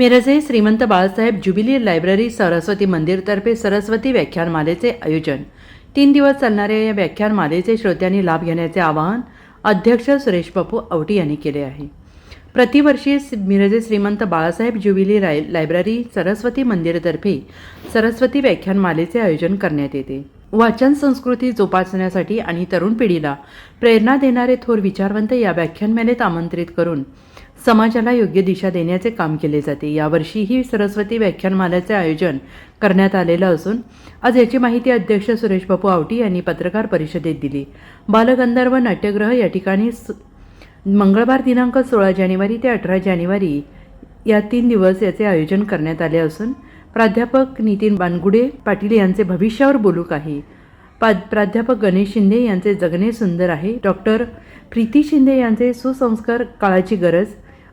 Mirje Shrimant Balasaheb jubilee library Saraswati मंदिरतर्फे सरस्वती व्याख्यानमालेचे आयोजन. तीन दिवस चालणाऱ्या या व्याख्यानमालेचे श्रोत्यांनी लाभ घेण्याचे आवाहन अध्यक्ष सुरेश बापू औटी यांनी केले आहे. प्रतिवर्षी मिरजे श्रीमंत बाळासाहेब ज्युबिली राय लायब्ररी सरस्वती मंदिरतर्फे सरस्वती व्याख्यानमालेचे आयोजन करण्यात येते. वाचन संस्कृती जोपासण्यासाठी आणि तरुण पिढीला प्रेरणा देणारे थोर विचारवंत या व्याख्यानमालेत आमंत्रित करून समाजाला योग्य दिशा देण्याचे काम केले जाते. यावर्षीही सरस्वती व्याख्यानमालाचे आयोजन करण्यात आलेलं असून आज याची माहिती अध्यक्ष सुरेश बापू आवटी यांनी पत्रकार परिषदेत दिली. बालगंधर्व नाट्यगृह या ठिकाणी स- मंगळवार दिनांक सोळा जानेवारी ते अठरा जानेवारी या तीन दिवस याचे आयोजन करण्यात आले असून प्राध्यापक नितीन बानगुडे पाटील यांचे भविष्यावर बोलू काही पा प्राध्यापक गणेश शिंदे यांचे जगणे सुंदर आहे. डॉक्टर प्रीती शिंदे यांचे सुसंस्कार काळाची गरज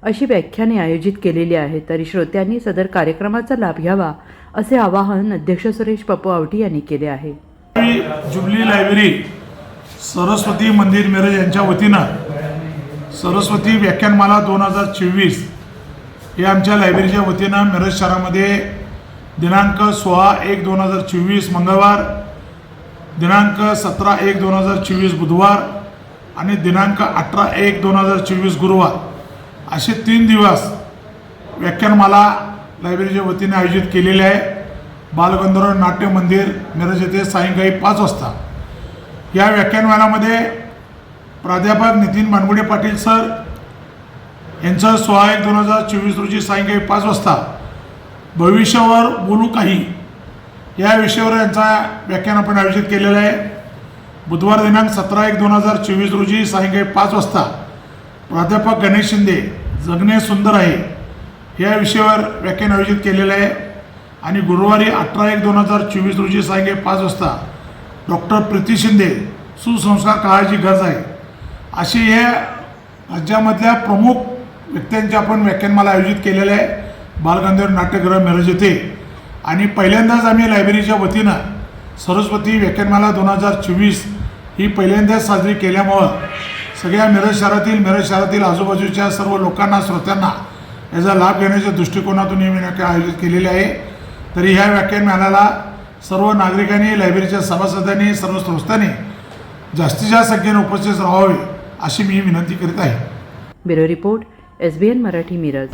अशी व्याख्याने आयोजित केलेली आहेत. तरी श्रोत्यांनी सदर कार्यक्रमाचा लाभ घ्यावा असे आवाहन अध्यक्ष सुरेश पप्पू आवटी यांनी केले आहे. जुबली लायब्ररी सरस्वती मंदिर मिरज यांच्या वतीनं सरस्वती व्याख्यानमाला दोन हजार चोवीस हे आमच्या लायब्ररीच्या वतीनं मिरज शहरामध्ये दिनांक सोळा एक दोन हजार चोवीस मंगळवार दिनांक सतरा एक दोन हजार चोवीस बुधवार आणि दिनांक अठरा एक दोन हजार चोवीस गुरुवार. असे तीन दिवस व्याख्यानमाला लायब्ररीच्या वतीने आयोजित केलेले आहे. बालगंधर्व नाट्य मंदिर मिरज येथे सायंकाळी पाच वाजता. या व्याख्यानमालामध्ये प्राध्यापक नितीन मानगुडे पाटील सर यांचं सोळा एक दोन हजार चोवीस रोजी सायंकाळी पाच वाजता भविष्यावर बोलू काही. या विषयावर यांचा व्याख्यान आपण आयोजित केलेलं आहे. बुधवार दिनांक सतरा एक दोन हजार चोवीस रोजी सायंकाळी पाच वाजता प्राध्यापक गणेश शिंदे जगणे सुंदर आहे या विषयावर व्याख्यान आयोजित केलेलं आहे. आणि गुरुवारी अठरा एक दोन हजार चोवीस रोजी सायंकाळी पाच वाजता डॉक्टर प्रीती शिंदे सुसंस्कार काळाची गरज आहे. अशी हे राज्यामधल्या प्रमुख व्यक्त्यांचे आपण व्याख्यानमाला आयोजित केलेलं आहे. बालगंधर्व नाट्यगृह मिरज येथे. आणि पहिल्यांदाच आम्ही लायब्ररीच्या वतीनं सरस्वती व्याख्यानमाला दोन हजार चोवीस ही पहिल्यांदाच साजरी केल्यामुळं सगळ्या मिरज शहरातील मिरज शहरातील आजूबाजूच्या सर्व लोकांना श्रोत्यांना याचा लाभ घेण्याच्या दृष्टिकोनातून ही व्याख्यान आयोजित केलेली आहे. तरी ह्या व्याख्यानमालाला सर्व नागरिकांनी लायब्ररीच्या सभासदांनी सर्व संस्थांनी जास्तीत जास्त संख्येने उपस्थित राहावे अशी मी विनंती करीत आहे. Bureau report S B N Marathi Miraj.